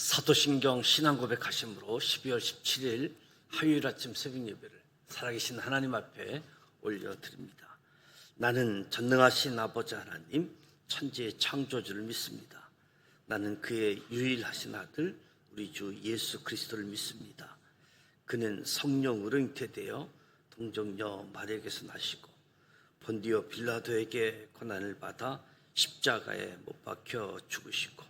사도신경 신앙고백 하심으로 12월 17일 화요일 아침 새벽 예배를 살아계신 하나님 앞에 올려드립니다. 나는 전능하신 아버지 하나님, 천지의 창조주를 믿습니다. 나는 그의 유일하신 아들, 우리 주 예수 그리스도를 믿습니다. 그는 성령으로 잉태되어 동정녀 마리에게서 나시고 본디오 빌라도에게 고난을 받아 십자가에 못 박혀 죽으시고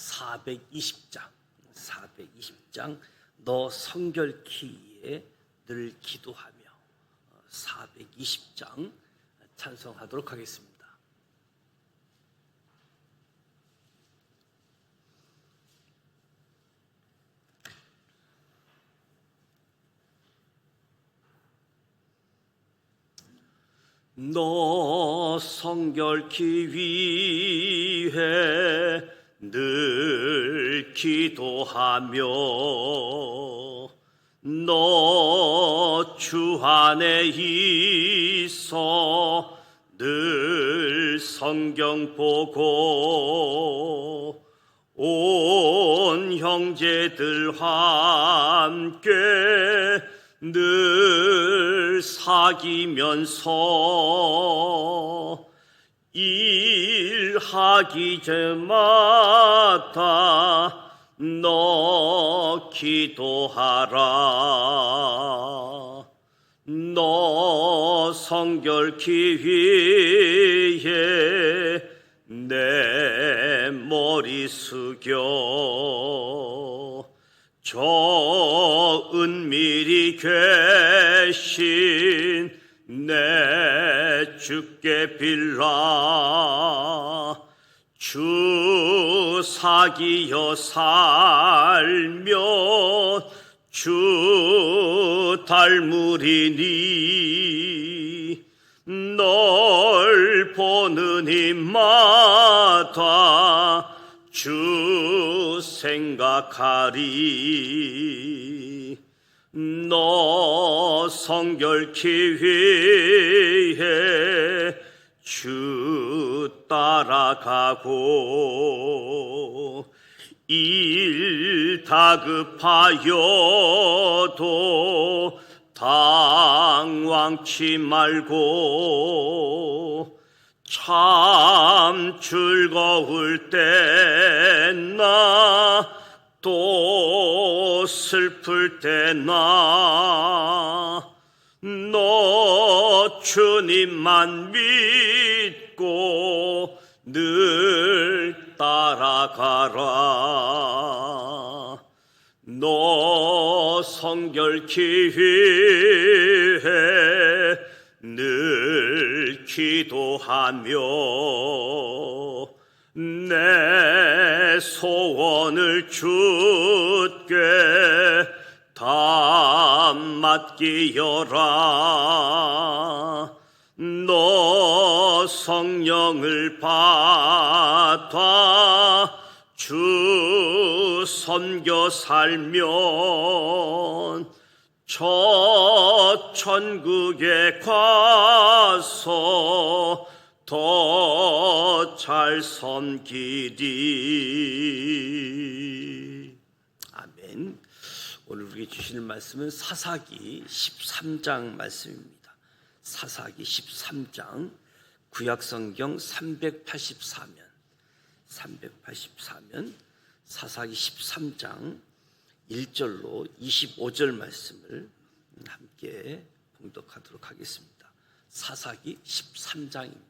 420장, 420장 너 성결키에 늘 기도하며 420장 찬송하도록 하겠습니다. 너 성결키 위해 늘 기도하며 너 주 안에 있어 늘 성경 보고 온 형제들과 함께 늘 사귀면서 일하기 전마다 너 기도하라. 너 성결키 위에 내 머리 숙여. 저 은밀히 계신 내 주께 빌라. 주 사기여 살며 주 닮으리니 널 보는 입마다 주 생각하리 너 성결키 위해 주 따라가고 일 다급하여도 당황치 말고 참 즐거울 때나 또 슬플 때 나 너 주님만 믿고 늘 따라가라. 너 위해 늘 기도하며 내 소원을 주께 다 맡기어라. 너 성령을 받아 주 섬겨 살면 저 천국에 가서 더 잘 섬기리 아멘 오늘 우리에게 주시는 말씀은 사사기 13장 말씀입니다 사사기 13장 구약성경 384면 384면 사사기 13장 1절로 25절 말씀을 함께 봉독하도록 하겠습니다. 사사기 13장입니다.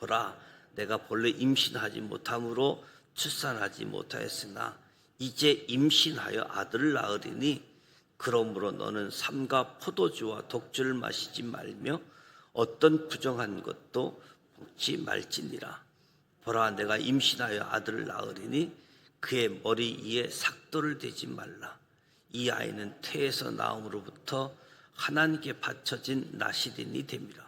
보라. 내가 본래 임신하지 못함으로 출산하지 못하였으나 이제 임신하여 아들을 낳으리니 그러므로 너는 삼가 포도주와 독주를 마시지 말며 어떤 부정한 것도 먹지 말지니라. 보라 내가 임신하여 아들을 낳으리니 그의 머리 위에 삭도를 대지 말라. 이 아이는 태에서 나옴으로부터 하나님께 바쳐진 나시린이 됨이라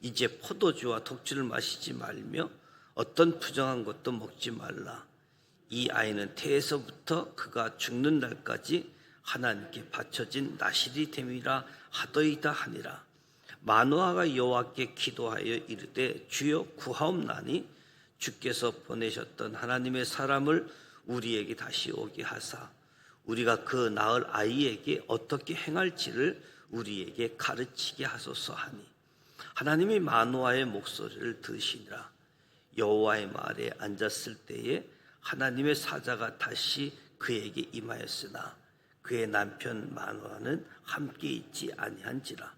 이제 포도주와 독주를 마시지 말며 어떤 부정한 것도 먹지 말라. 이 아이는 태에서부터 그가 죽는 날까지 하나님께 바쳐진 나실이 됨이라 하더이다 하니라. 마노아가 여호와께 기도하여 이르되 주여 구하옵나니 주께서 보내셨던 하나님의 사람을 우리에게 다시 오게 하사. 우리가 그 낳을 아이에게 어떻게 행할지를 우리에게 가르치게 하소서 하니 하나님이 마노아의 목소리를 들으시니라. 여호와의 말에 앉았을 때에 하나님의 사자가 다시 그에게 임하였으나 그의 남편 마노아는 함께 있지 아니한지라.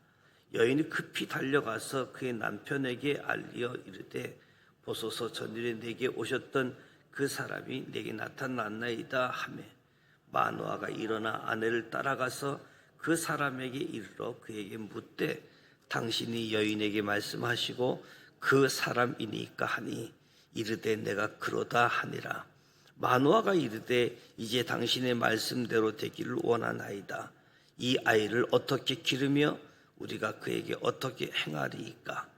여인이 급히 달려가서 그의 남편에게 알리어 이르되 보소서 전일에 내게 오셨던 그 사람이 내게 나타났나이다 하매 마노아가 일어나 아내를 따라가서 그 사람에게 이르러 그에게 묻되 당신이 여인에게 말씀하시고 그 사람이니까 하니 이르되 내가 그러다 하니라. 마노아가 이르되 이제 당신의 말씀대로 되기를 원하나이다. 이 아이를 어떻게 기르며 우리가 그에게 어떻게 행하리이까?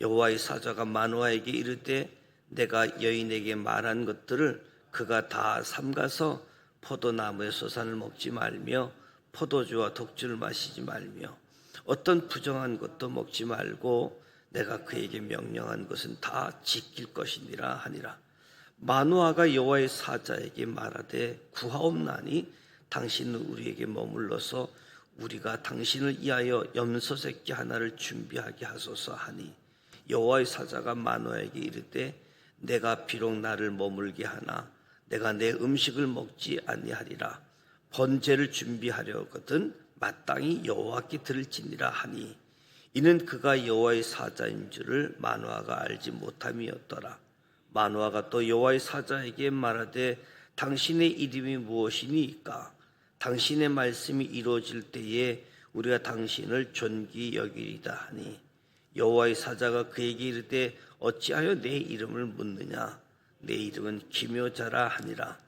여호와의 사자가 마노아에게 이르되 내가 여인에게 말한 것들을 그가 다 삼가서 포도나무의 소산을 먹지 말며 포도주와 독주를 마시지 말며 어떤 부정한 것도 먹지 말고 내가 그에게 명령한 것은 다 지킬 것이니라 하니라. 마누아가 여호와의 사자에게 말하되 구하옵나니 당신은 우리에게 머물러서 우리가 당신을 위하여 염소 새끼 하나를 준비하게 하소서 하니 여호와의 사자가 마누아에게 이르되 내가 비록 나를 머물게 하나 내가 내 음식을 먹지 아니하리라. 번제를 준비하려거든 마땅히 여호와께 들을지니라 하니 이는 그가 여호와의 사자인 줄을 마누아가 알지 못함이었더라. 마누아가 또 여호와의 사자에게 말하되 당신의 이름이 무엇이니까? 당신의 말씀이 이루어질 때에 우리가 당신을 존귀 여기리다 하니 여호와의 사자가 그에게 이르되 어찌하여 내 이름을 묻느냐? 내 이름은 기묘자라 하니라.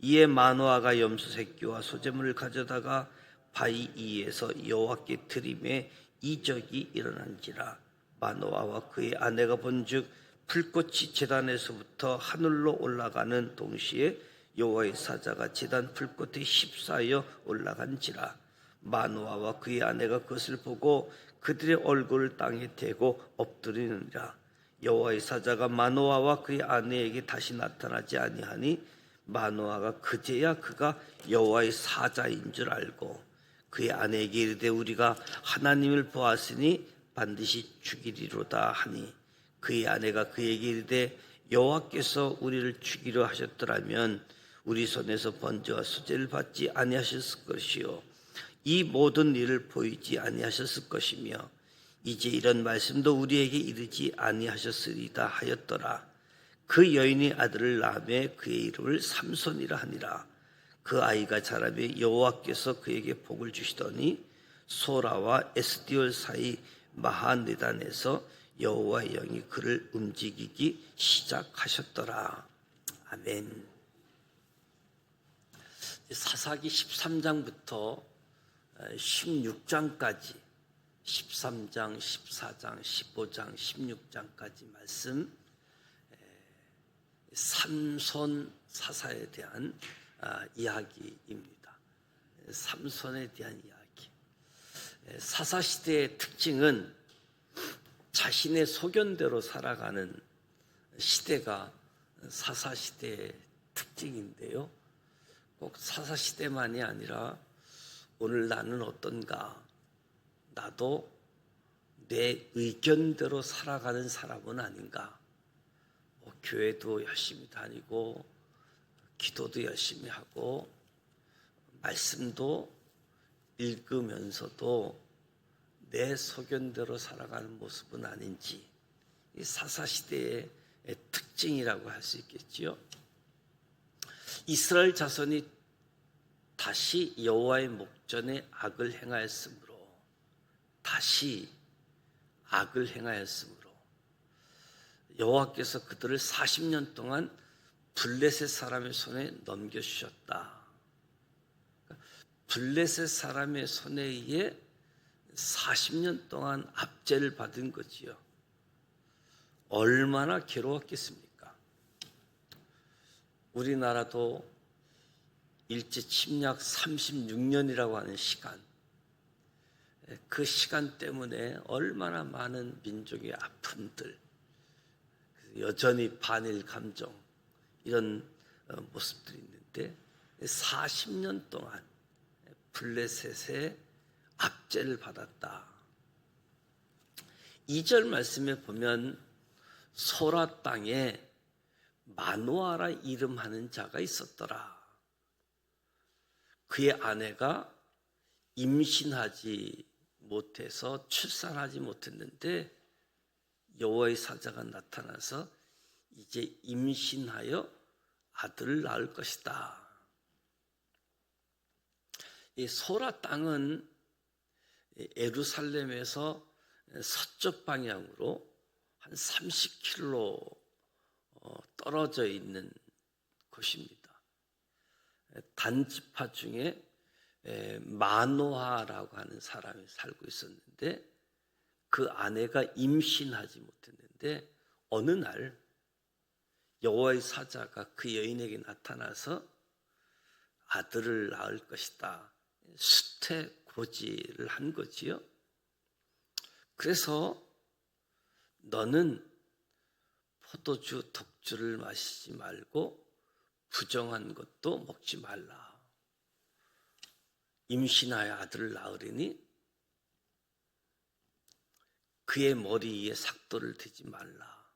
이에 마노아가 염소 새끼와 소재물을 가져다가 바위 위에서 여호와께 드림에 이적이 일어난지라 마노아와 그의 아내가 본즉 불꽃이 제단에서부터 하늘로 올라가는 동시에 여호와의 사자가 제단 불꽃에 휩싸여 올라간지라 마노아와 그의 아내가 그것을 보고 그들의 얼굴을 땅에 대고 엎드리느니라 여호와의 사자가 마노아와 그의 아내에게 다시 나타나지 아니하니 마노아가 그제야 그가 여호와의 사자인 줄 알고 그의 아내에게 이르되 우리가 하나님을 보았으니 반드시 죽이리로다 하니 그의 아내가 그에게 이르되 여호와께서 우리를 죽이려 하셨더라면 우리 손에서 번제와 수제를 받지 아니하셨을 것이요 이 모든 일을 보이지 아니하셨을 것이며 이제 이런 말씀도 우리에게 이르지 아니하셨으리다 하였더라. 그 여인이 아들을 낳음에 그의 이름을 삼손이라 하니라 그 아이가 자라매 여호와께서 그에게 복을 주시더니 소라와 에스디올 사이 마하네단에서 여호와의 영이 그를 움직이기 시작하셨더라. 아멘. 사사기 13장부터 16장까지 13장, 14장, 15장, 16장까지 말씀 에, 삼손 사사에 대한 아, 이야기입니다. 삼손에 대한 이야기. 에, 사사 시대의 특징은 자신의 소견대로 살아가는 시대가 사사 시대의 특징인데요. 꼭 사사 시대만이 아니라 오늘 나는 어떤가? 나도 내 의견대로 살아가는 사람은 아닌가? 뭐 교회도 열심히 다니고 기도도 열심히 하고 말씀도 읽으면서도 내 소견대로 살아가는 모습은 아닌지 이 사사 시대의 특징이라고 할 수 있겠지요. 이스라엘 자손이 다시 여호와의 목전에 악을 행하였으므로 다시 악을 행하였으므로 여호와께서 그들을 40년 동안 블레셋 사람의 손에 넘겨 주셨다. 블레셋 사람의 손에 의해 40년 동안 압제를 받은 거지요. 얼마나 괴로웠겠습니까? 우리나라도 일제 침략 36년이라고 하는 시간, 그 시간 때문에 얼마나 많은 민족의 아픔들, 여전히 반일 감정, 이런 어, 모습들이 있는데, 40년 동안 블레셋의 압제를 받았다. 2절 말씀에 보면 소라 땅에 마노아라 이름하는 자가 있었더라. 그의 아내가 임신하지 못해서 출산하지 못했는데 여호와의 사자가 나타나서 이제 임신하여 아들을 낳을 것이다. 이 소라 땅은 에루살렘에서 서쪽 방향으로 한 30km 어, 떨어져 있는 곳입니다. 단지파 중에 마노하라고 하는 사람이 살고 있었는데 그 아내가 임신하지 못했는데 어느 날 여호와의 사자가 그 여인에게 나타나서 아들을 낳을 것이다. 수태 고지를 한 거지요. 그래서 너는 포도주 독주를 마시지 말고 부정한 것도 먹지 말라. 임신하여 아들을 낳으리니 그의 머리 위에 삭도를 대지 말라.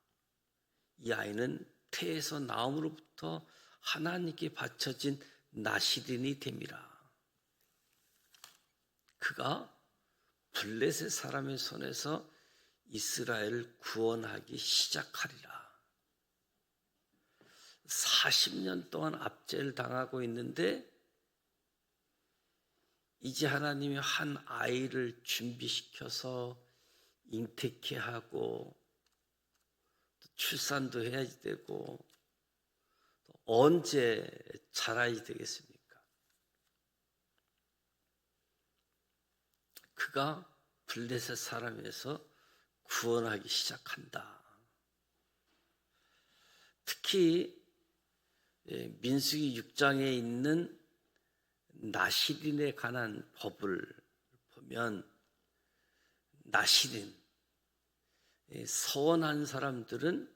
이 아이는 태에서 나옴으로부터 하나님께 바쳐진 나시린이 됨이라. 그가 블레셋 사람의 손에서 이스라엘을 구원하기 시작하리라. 40년 동안 압제를 당하고 있는데 이제 하나님이 한 아이를 준비시켜서 잉태케 하고 출산도 해야 되고 언제 자라야 되겠습니까? 그가 블레셋 사람에서 구원하기 시작한다. 특히 예, 민수기 6장에 있는 나시린에 관한 법을 보면 나시린 서원한 사람들은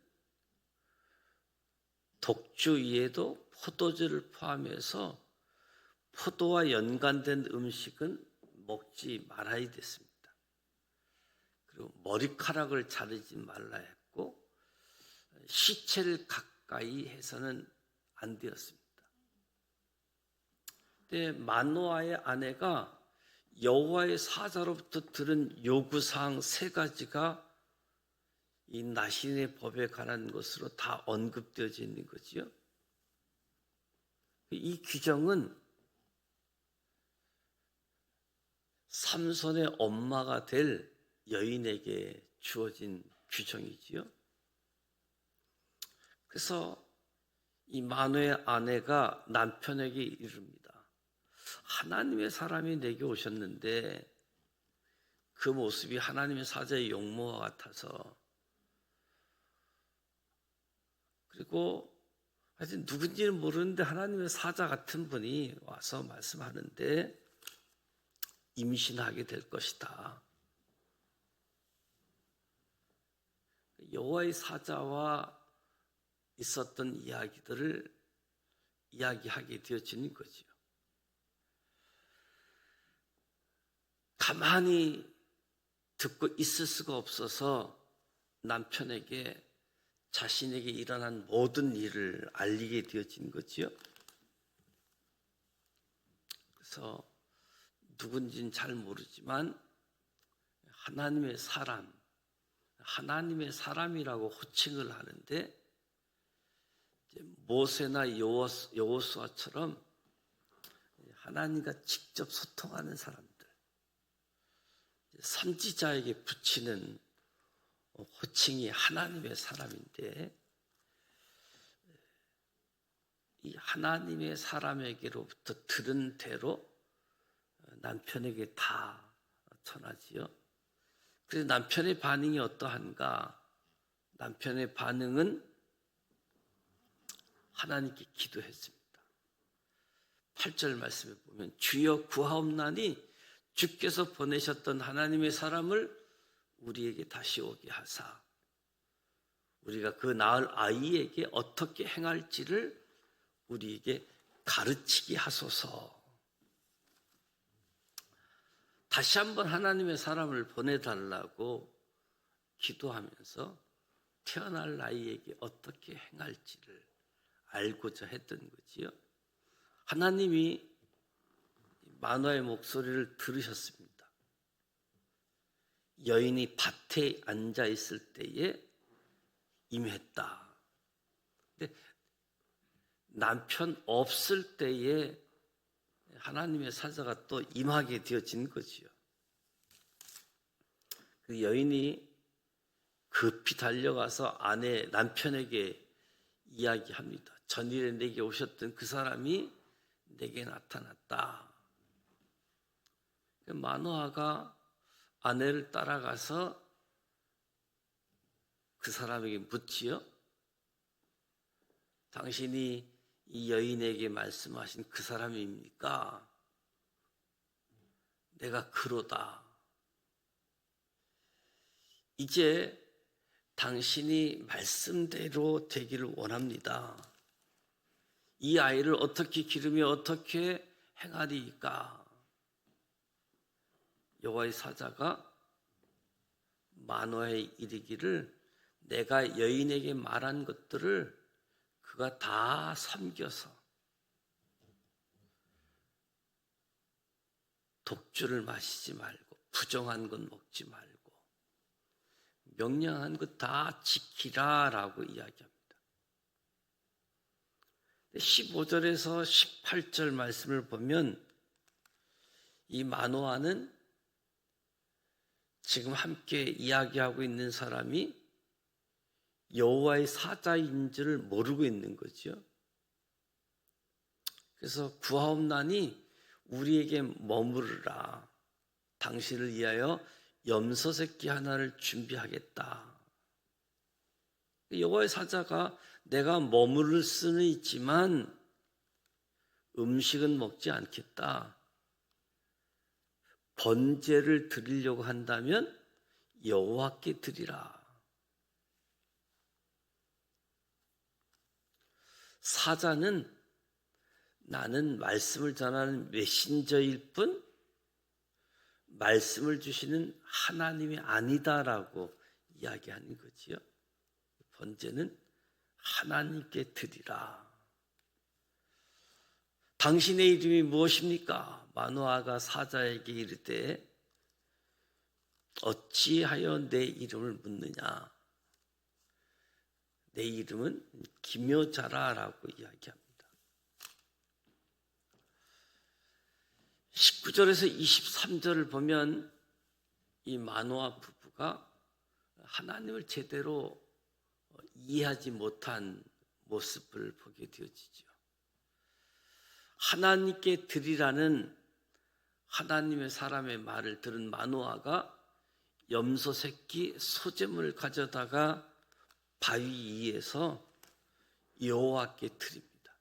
독주 위에도 포도주를 포함해서 포도와 연관된 음식은 먹지 말아야 됐습니다. 그리고 머리카락을 자르지 말라 했고 시체를 가까이 해서는 안 되었습니다. 근데 마노아의 아내가 여호와의 사자로부터 들은 요구 사항 세 가지가 이 나신의 법에 관한 것으로 다 언급되어져 있는 거지요. 이 규정은 삼손의 엄마가 될 여인에게 주어진 규정이지요. 그래서 이 마누의 아내가 남편에게 이릅니다. 하나님의 사람이 내게 오셨는데 그 모습이 하나님의 사자의 용모와 같아서 그리고 하여튼 누군지는 모르는데 하나님의 사자 같은 분이 와서 말씀하는데 임신하게 될 것이다. 여호와의 사자와 있었던 이야기들을 이야기하게 되어지는 거죠. 가만히 듣고 있을 수가 없어서 남편에게 자신에게 일어난 모든 일을 알리게 되어진 거지요. 그래서 누군지는 잘 모르지만 하나님의 사람, 하나님의 사람이라고 호칭을 하는데 모세나 여호수아처럼 하나님과 직접 소통하는 사람들, 선지자에게 붙이는 호칭이 하나님의 사람인데 이 하나님의 사람에게로부터 들은 대로 남편에게 다 전하지요. 그래서 남편의 반응이 어떠한가? 남편의 반응은 하나님께 기도했습니다. 8절 말씀에 보면 주여 구하옵나니 주께서 보내셨던 하나님의 사람을 우리에게 다시 오게 하사 우리가 그 낳을 아이에게 어떻게 행할지를 우리에게 가르치게 하소서. 다시 한번 하나님의 사람을 보내달라고 기도하면서 태어날 아이에게 어떻게 행할지를 알고자 했던 거지요. 하나님이 만화의 목소리를 들으셨습니다. 여인이 밭에 앉아 있을 때에 임했다. 근데 남편 없을 때에 하나님의 사자가 또 임하게 되어진 거지요. 그 여인이 급히 달려가서 아내 남편에게 이야기합니다. 전일에 내게 오셨던 그 사람이 내게 나타났다. 마노아가 아내를 따라가서 그 사람에게 묻지요. 당신이 이 여인에게 말씀하신 그 사람입니까? 내가 그로다. 이제 당신이 말씀대로 되기를 원합니다. 이 아이를 어떻게 기르며 어떻게 행하리까? 여호와의 사자가 만화에 이르기를 내가 여인에게 말한 것들을 그가 다 섬겨서 독주를 마시지 말고 부정한 건 먹지 말고 명령한 것 다 지키라라고 이야기합니다. 15절에서 18절 말씀을 보면 이 마노아는 지금 함께 이야기하고 있는 사람이 여호와의 사자인 줄을 모르고 있는 거죠. 그래서 구하옵나니 우리에게 머무르라. 당신을 위하여 염소 새끼 하나를 준비하겠다. 여호와의 사자가 내가 머무를 수는 있지만 음식은 먹지 않겠다. 번제를 드리려고 한다면 여호와께 드리라. 사자는 나는 말씀을 전하는 메신저일 뿐 말씀을 주시는 하나님이 아니다라고 이야기하는 거지요. 번제는 하나님께 드리라. 당신의 이름이 무엇입니까? 마노아가 사자에게 이르되 어찌하여 내 이름을 묻느냐? 내 이름은 기묘자라라고 이야기합니다. 19절에서 23절을 보면 이 마노아 부부가 하나님을 제대로 이해하지 못한 모습을 보게 되어지죠. 하나님께 드리라는 하나님의 사람의 말을 들은 마노아가 염소 새끼 소재물을 가져다가 바위 위에서 여호와께 드립니다.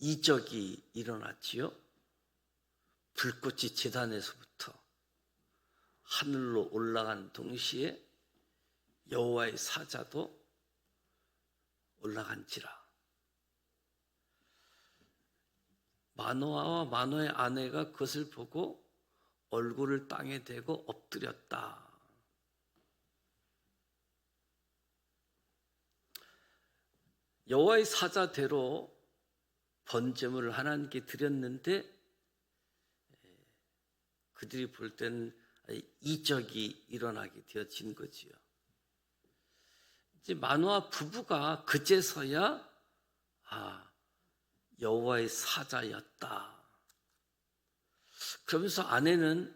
이적이 일어났지요. 불꽃이 재단에서부터 하늘로 올라가는 동시에 여호와의 사자도 올라간지라. 마노아와 마노의 아내가 그것을 보고 얼굴을 땅에 대고 엎드렸다. 여호와의 사자대로 번제물을 하나님께 드렸는데 그들이 볼 때는 이적이 일어나게 되어진 거지요. 이제 마노아 부부가 그제서야 아 여호와의 사자였다. 그러면서 아내는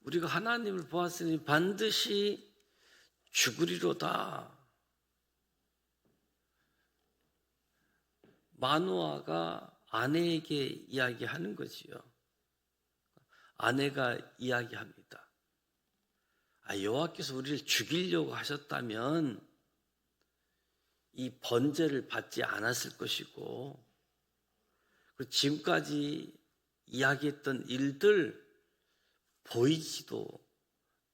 우리가 하나님을 보았으니 반드시 죽으리로다. 마노아가 아내에게 이야기하는 거지요. 아내가 이야기합니다. 아, 여호와께서 우리를 죽이려고 하셨다면 이 번제를 받지 않았을 것이고 그리고 지금까지 이야기했던 일들 보이지도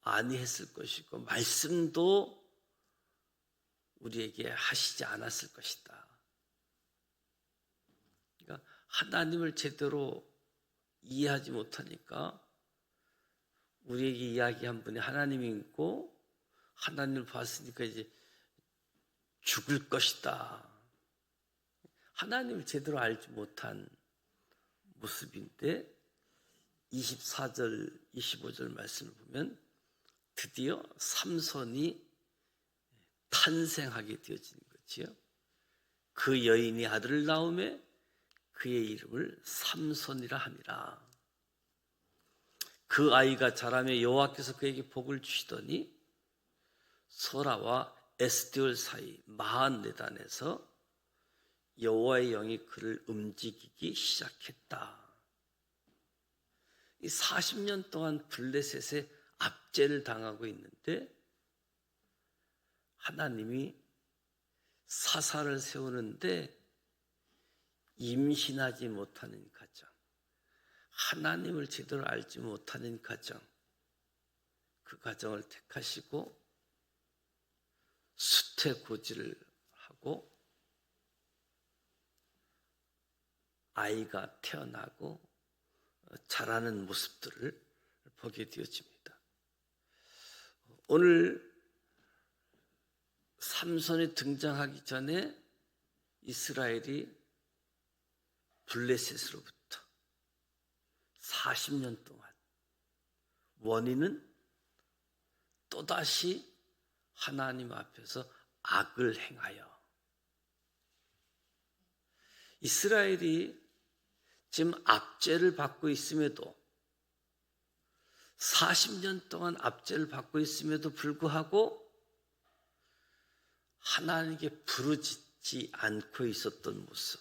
아니했을 것이고 말씀도 우리에게 하시지 않았을 것이다. 그러니까 하나님을 제대로 이해하지 못하니까 우리에게 이야기한 분이 하나님이 있고 하나님을 봤으니까 이제 죽을 것이다. 하나님을 제대로 알지 못한 모습인데 24절, 25절 말씀을 보면 드디어 삼손이 탄생하게 되어지는 거지요. 그 여인이 아들을 낳음에 그의 이름을 삼손이라 함이라. 그 아이가 자라며 여호와께서 그에게 복을 주시더니 소라와 에스디올 사이 마한네단에서 여호와의 영이 그를 움직이기 시작했다. 이 40년 동안 블레셋의 압제를 당하고 있는데 하나님이 사사를 세우는데 임신하지 못하는 가정, 하나님을 제대로 알지 못하는 가정, 그 가정을 택하시고 수태고지를 하고 아이가 태어나고 자라는 모습들을 보게 되어집니다. 오늘 삼손이 등장하기 전에 이스라엘이 블레셋으로부터 40년 동안 원인은 또다시 하나님 앞에서 악을 행하여 이스라엘이 지금 압제를 받고 있음에도 40년 동안 압제를 받고 있음에도 불구하고 하나님께 부르짖지 않고 있었던 모습.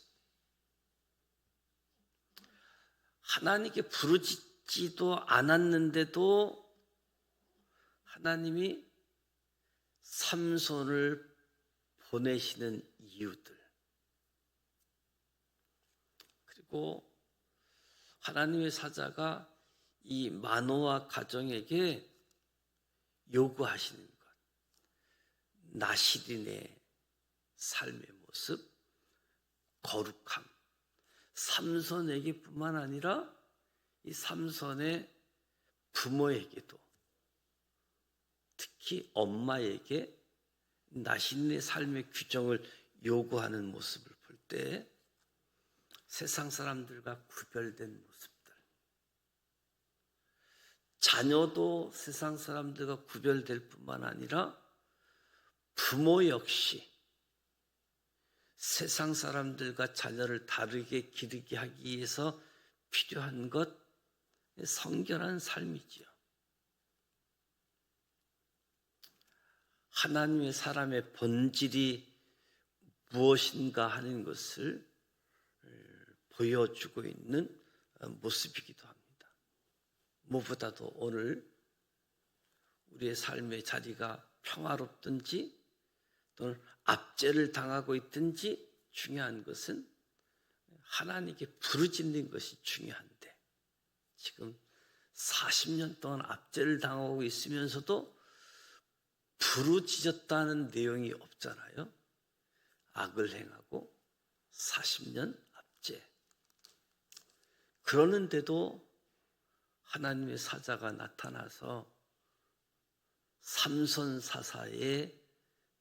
하나님께 부르짖지도 않았는데도 하나님이 삼손을 보내시는 이유들. 그리고 하나님의 사자가 이 마노아 가정에게 요구하시는 것. 나시린의 삶의 모습, 거룩함. 삼손에게뿐만 아니라 이 삼손의 부모에게도 특히 엄마에게 나신의 삶의 규정을 요구하는 모습을 볼 때 세상 사람들과 구별된 모습들 자녀도 세상 사람들과 구별될 뿐만 아니라 부모 역시 세상 사람들과 자녀를 다르게 기르게 하기 위해서 필요한 것 성결한 삶이지요. 하나님의 사람의 본질이 무엇인가 하는 것을 보여주고 있는 모습이기도 합니다. 무엇보다도 오늘 우리의 삶의 자리가 평화롭든지 또는 압제를 당하고 있든지 중요한 것은 하나님께 부르짖는 것이 중요한데 지금 40년 동안 압제를 당하고 있으면서도 부르짖었다는 내용이 없잖아요. 악을 행하고 40년 압제. 그러는데도 하나님의 사자가 나타나서 삼손 사사의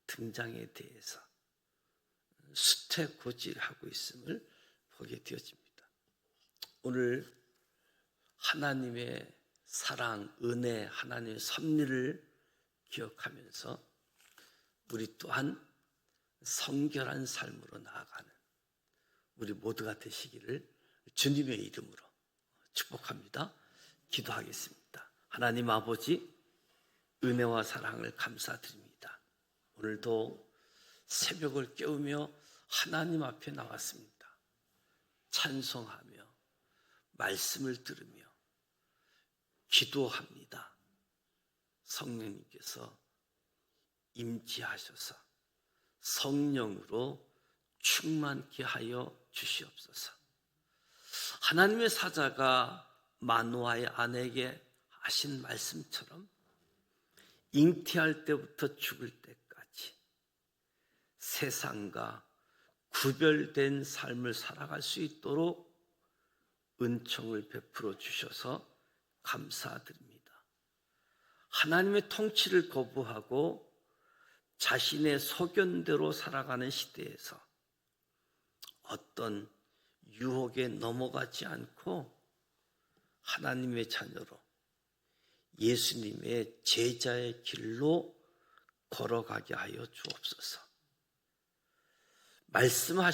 등장에 대해서 수태고지하고 있음을 보게 되어집니다. 오늘 하나님의 사랑, 은혜, 하나님의 섭리를 기억하면서 우리 또한 성결한 삶으로 나아가는 우리 모두가 되시기를 주님의 이름으로 축복합니다. 기도하겠습니다. 하나님 아버지, 은혜와 사랑을 감사드립니다. 오늘도 새벽을 깨우며 하나님 앞에 나왔습니다. 찬송하며 말씀을 들으며 기도합니다. 성령님께서 임지하셔서 성령으로 충만케 하여 주시옵소서. 하나님의 사자가 마누아의 아내에게 하신 말씀처럼 잉태할 때부터 죽을 때까지 세상과 구별된 삶을 살아갈 수 있도록 은총을 베풀어 주셔서 감사드립니다. 하나님의 통치를 거부하고 자신의 소견대로 살아가는 시대에서 어떤 유혹에 넘어가지 않고 하나님의 자녀로 예수님의 제자의 길로 걸어가게 하여 주옵소서. 말씀하신